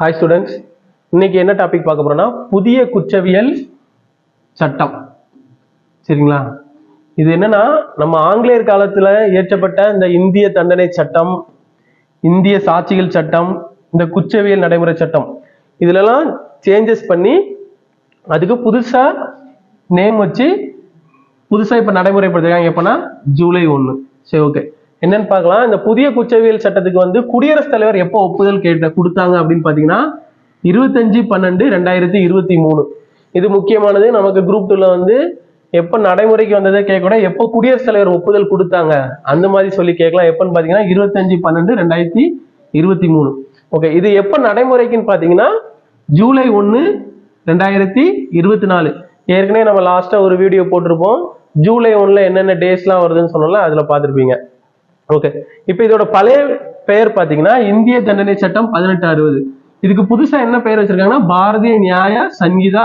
Hi students இன்னைக்கு என்ன topic பார்க்க போறோம்னா புதிய குற்றவியல் சட்டம். சரிங்களா? இது என்னன்னா நம்ம ஆங்கிலேயர் காலத்துல இயற்றப்பட்ட இந்த இந்திய தண்டனை சட்டம் இந்திய சாட்சிகள் சட்டம் இந்த குற்றவியல் நடைமுறை சட்டம். இதுலலாம் சேஞ்சஸ் பண்ணி அதுக்கு புதுசா நேம் வச்சு புதுசா இப்ப நடைமுறைப்படுத்திருக்காங்க. எப்பன்னா ஜூலை ஒன்று சரி ஓகே என்னன்னு பார்க்கலாம். இந்த புதிய குற்றவியல் சட்டத்துக்கு வந்து குடியரசுத் தலைவர் எப்போ ஒப்புதல் கேட்ட கொடுத்தாங்க அப்படின்னு பார்த்தீங்கன்னா இருபத்தஞ்சு பன்னெண்டு ரெண்டாயிரத்தி இருபத்தி மூணு. இது முக்கியமானது. நமக்கு குரூப் டூல வந்து எப்போ நடைமுறைக்கு வந்ததை கேட்கக்கூட எப்போ குடியரசுத் தலைவர் ஒப்புதல் கொடுத்தாங்க அந்த மாதிரி சொல்லி கேட்கலாம். எப்போன்னு பார்த்தீங்கன்னா இருபத்தஞ்சு பன்னெண்டு ரெண்டாயிரத்தி இருபத்தி மூணு. ஓகே இது எப்போ நடைமுறைக்குன்னு பார்த்தீங்கன்னா ஜூலை ஒன்று ரெண்டாயிரத்தி இருபத்தி நாலு. ஏற்கனவே நம்ம லாஸ்ட்டாக ஒரு வீடியோ போட்டிருப்போம். ஜூலை ஒன்றில் என்னென்ன டேஸ்லாம் வருதுன்னு சொன்னோம்ல அதில் பார்த்துருப்பீங்க. ஓகே இப்போ இதோட பழைய பெயர் பாத்தீங்கன்னா இந்திய தண்டனை சட்டம் பதினெட்டு அறுபது. இதுக்கு புதுசா என்ன பெயர் வச்சிருக்காங்கன்னா பாரதிய நியாய சங்கீதா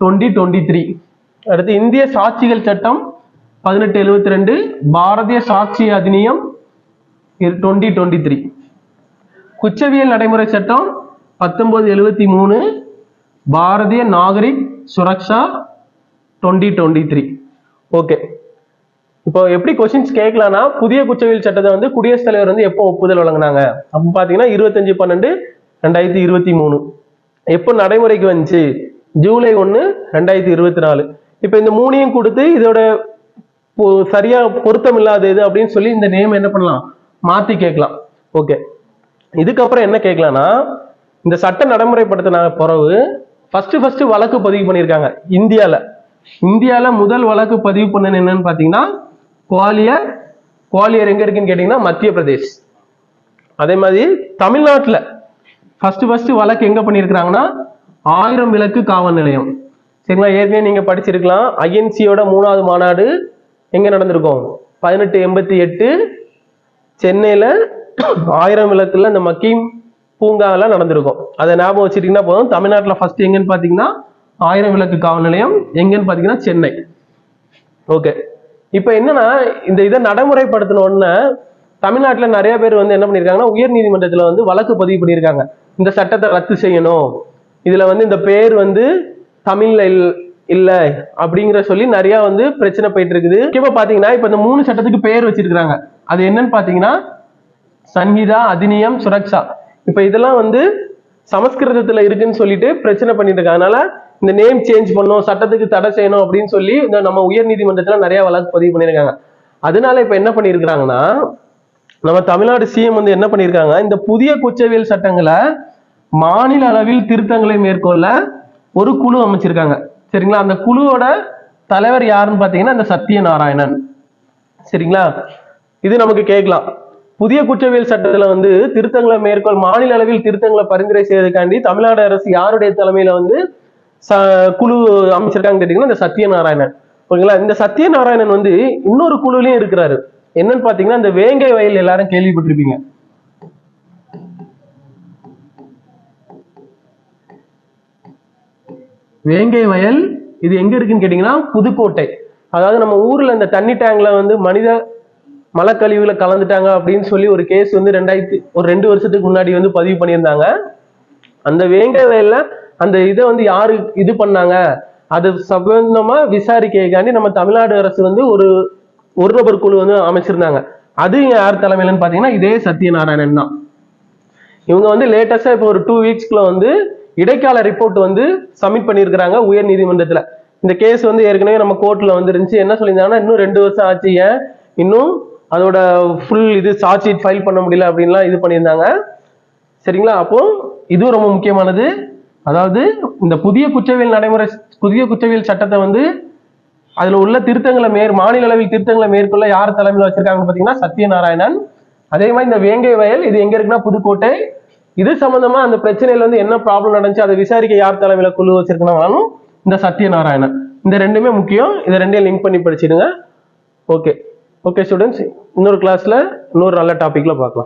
டுவெண்ட்டி டுவெண்ட்டி த்ரீ அடுத்து இந்திய சாட்சிகள் சட்டம் பதினெட்டு எழுபத்தி ரெண்டு Bharatiya Sakshya Adhiniyam twenty twenty three குச்சவியல் நடைமுறை சட்டம் பத்தொன்பது எழுபத்தி மூணு Bharatiya Nagarik Suraksha twenty twenty three okay இப்போ எப்படி கொஸ்டின்ஸ் கேட்கலாம்னா புதிய குற்றவியல் சட்டத்தை வந்து குடியரசுத் தலைவர் வந்து எப்போ ஒப்புதல் வழங்கினாங்க? அப்போ பார்த்தீங்கன்னா இருபத்தஞ்சு பன்னெண்டு ரெண்டாயிரத்தி இருபத்தி மூணு. எப்போ நடைமுறைக்கு வந்துச்சு? ஜூலை ஒன்று ரெண்டாயிரத்தி இருபத்தி நாலு. இப்போ இந்த மூணையும் கொடுத்து இதோட சரியா பொருத்தம் இல்லாத இது அப்படின்னு சொல்லி இந்த நேம் என்ன பண்ணலாம்? மாத்தி கேட்கலாம். ஓகே இதுக்கப்புறம் என்ன கேட்கலாம்னா இந்த சட்ட நடைமுறைப்படுத்தின பிறகு ஃபர்ஸ்ட் ஃபர்ஸ்ட் வழக்கு பதிவு பண்ணியிருக்காங்க. இந்தியாவில் இந்தியாவில் முதல் வழக்கு பதிவு பண்ணது என்னன்னு பார்த்தீங்கன்னா குவாலியர் குவாலியர் எங்க இருக்குன்னு கேட்டீங்கன்னா மத்திய பிரதேஷ் அதே மாதிரி தமிழ்நாட்டில் ஃபர்ஸ்ட் ஃபர்ஸ்ட் வழக்கு எங்க பண்ணியிருக்கிறாங்கன்னா ஆயிரம் விளக்கு காவல் நிலையம். சரிங்களா? ஏற்கனவே நீங்க படிச்சிருக்கலாம். ஐஎன்சியோட மூணாவது மாநாடு எங்க நடந்திருக்கும்? பதினெட்டு எண்பத்தி எட்டு சென்னையில ஆயிரம் விளக்குல இந்த மக்கீம் பூங்காலாம் நடந்திருக்கும். அதை ஞாபகம் வச்சுட்டீங்கன்னா போதும். தமிழ்நாட்டில் ஃபர்ஸ்ட் எங்கன்னு பாத்தீங்கன்னா ஆயிரம் விளக்கு காவல் நிலையம். எங்கன்னு பாத்தீங்கன்னா சென்னை. ஓகே இப்போ என்னன்னா இந்த இதை நடைமுறைப்படுத்தினோடனே தமிழ்நாட்டில் நிறைய பேர் வந்து என்ன பண்ணியிருக்காங்கன்னா உயர் நீதிமன்றத்தில் வந்து வழக்கு பதிவு பண்ணியிருக்காங்க. இந்த சட்டத்தை ரத்து செய்யணும். இதில் வந்து இந்த பேர் வந்து தமிழ்ல இல் இல்லை அப்படிங்கிற சொல்லி நிறைய வந்து பிரச்சனை போயிட்டு இருக்குது இப்போ பார்த்தீங்கன்னா இப்போ இந்த மூணு சட்டத்துக்கு பேர் வச்சிருக்கிறாங்க. அது என்னன்னு பார்த்தீங்கன்னா சங்கீதா அதிநியம் சுரக்ஷா. இப்போ இதெல்லாம் வந்து சமஸ்கிருதத்துல இருக்குன்னு சொல்லிட்டு பிரச்சனை பண்ணிட்டு இருக்காங்க அதனால இந்த நேம் சேஞ்ச் பண்ணும் சட்டத்துக்கு தடை செய்யணும் அப்படின்னு சொல்லி இந்த நம்ம உயர் நீதிமன்றத்துல நிறைய வழக்கு பதிவு பண்ணியிருக்காங்க. அதனால இப்ப என்ன பண்ணியிருக்கிறாங்கன்னா நம்ம தமிழ்நாடு சிஎம் வந்து என்ன பண்ணியிருக்காங்க இந்த புதிய குற்றவியல் சட்டங்களை மாநில அளவில் திருத்தங்களை மேற்கொள்ள ஒரு குழு அமைச்சிருக்காங்க. சரிங்களா? அந்த குழுவோட தலைவர் யாருன்னு பாத்தீங்கன்னா இந்த சத்யநாராயணன். சரிங்களா? இது நமக்கு கேட்கலாம். புதிய குற்றவியல் சட்டத்துல வந்து திருத்தங்களை மேற்கொள் மாநில அளவில் திருத்தங்களை பரிந்துரை செய்வதற்காண்டி தமிழ்நாடு அரசு யாருடைய தலைமையில வந்து குழு அமைச்சிருக்காங்க கேட்டீங்கன்னா இந்த சத்யநாராயணன். ஓகேங்களா? இந்த சத்யநாராயணன் வந்து இன்னொரு குழுலையும் இருக்கிறாரு. என்னன்னு பாத்தீங்கன்னா இந்த வேங்கை வயல் எல்லாரும் கேள்விப்பட்டிருப்பீங்க. வேங்கை வயல் இது எங்க இருக்குன்னு கேட்டீங்கன்னா புதுக்கோட்டை. அதாவது நம்ம ஊர்ல இந்த தண்ணி டேங்க்ல வந்து மனித மலக்கழிவுல கலந்துட்டாங்க அப்படின்னு சொல்லி ஒரு கேஸ் வந்து ரெண்டாயிரத்தி ஒரு ரெண்டு வருஷத்துக்கு முன்னாடி வந்து பதிவு பண்ணியிருந்தாங்க. அந்த வேங்கை வயல்ல அந்த இதை வந்து யாரு இது பண்ணாங்க? அது சம்பந்தமா விசாரிக்கைக்காண்டி நம்ம தமிழ்நாடு அரசு வந்து ஒரு ஒரு நபர் குழு வந்து அமைச்சிருந்தாங்க. அது யார் தலைமையிலன்னு பாத்தீங்கன்னா இதே சத்யநாராயணன் தான். இவங்க வந்து லேட்டஸ்டா இப்போ ஒரு டூ வீக்ஸ்க்குள்ள வந்து இடைக்கால ரிப்போர்ட் வந்து சப்மிட் பண்ணியிருக்கிறாங்க உயர் நீதிமன்றத்துல. இந்த கேஸ் வந்து ஏற்கனவே நம்ம கோர்ட்ல வந்துருந்துச்சு. என்ன சொல்லியிருந்தாங்கன்னா இன்னும் ரெண்டு வருஷம் ஆச்சு ஏன்? இன்னும் அதோட ஃபுல் இது சார்ஜ் ஷீட் ஃபைல் பண்ண முடியல அப்படின்லாம் இது பண்ணியிருந்தாங்க. சரிங்களா? அப்போ இதுவும் ரொம்ப முக்கியமானது. அதாவது இந்த புதிய குற்றவியல் நடைமுறை புதிய குற்றவியல் சட்டத்தை வந்து அதில் உள்ள திருத்தங்களை மேற் மாநில அளவில் திருத்தங்களை மேற்கொள்ள யார் தலைமையில் வச்சிருக்காங்கன்னு பார்த்தீங்கன்னா சத்யநாராயணன். அதே மாதிரி இந்த வேங்கை வயல் இது எங்க இருக்குன்னா புதுக்கோட்டை. இது சம்பந்தமா அந்த பிரச்சனையில வந்து என்ன ப்ராப்ளம் நடந்துச்சு அதை விசாரிக்க யார் தலைமையில குழு வச்சிருக்கனாலும் இந்த சத்யநாராயணன். இந்த ரெண்டுமே முக்கியம். இதை ரெண்டையும் லிங்க் பண்ணி படிச்சிடுங்க. ஓகே ஓகே ஸ்டூடெண்ட்ஸ் இன்னொரு கிளாஸில் இன்னொரு நல்ல டாப்பிக்கில் பார்க்கலாம்.